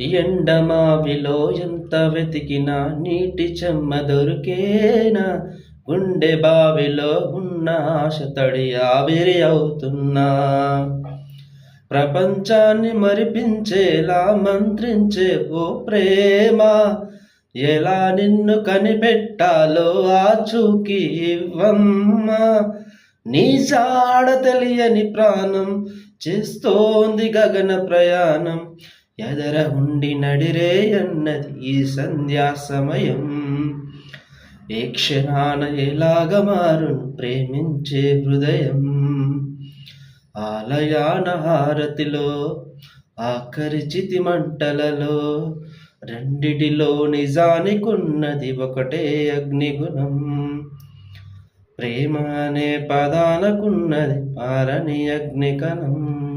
ఎండమావిలో ఎంత వెతికినా నీటి చెమ్మ దొరికేనా? గుండె బావిలో ఉన్న ఆశ తడి ఆవిరి అవుతున్నా. ప్రపంచాన్ని మరిపించేలా మంత్రించే ఓ ప్రేమ. ఎలా నిన్ను కనిపెట్టాలో ఆచూకి ఇవ్వమ్మా. నీ చాడ తెలియని ప్రాణం చేస్తోంది గగన ప్రయాణం. ఎదర ఉండి నడిరే అన్నది ఈ సంధ్యా సమయం. ఏ క్షణాన ఎలాగ మారును ప్రేమించే హృదయం? ఆలయాన హారతిలో ఆఖరి చితి మంటలలో రెండిటిలో నిజానికున్నది ఒకటే అగ్నిగుణం. ప్రేమ అనే పదానకున్నది పారని అగ్నికణం.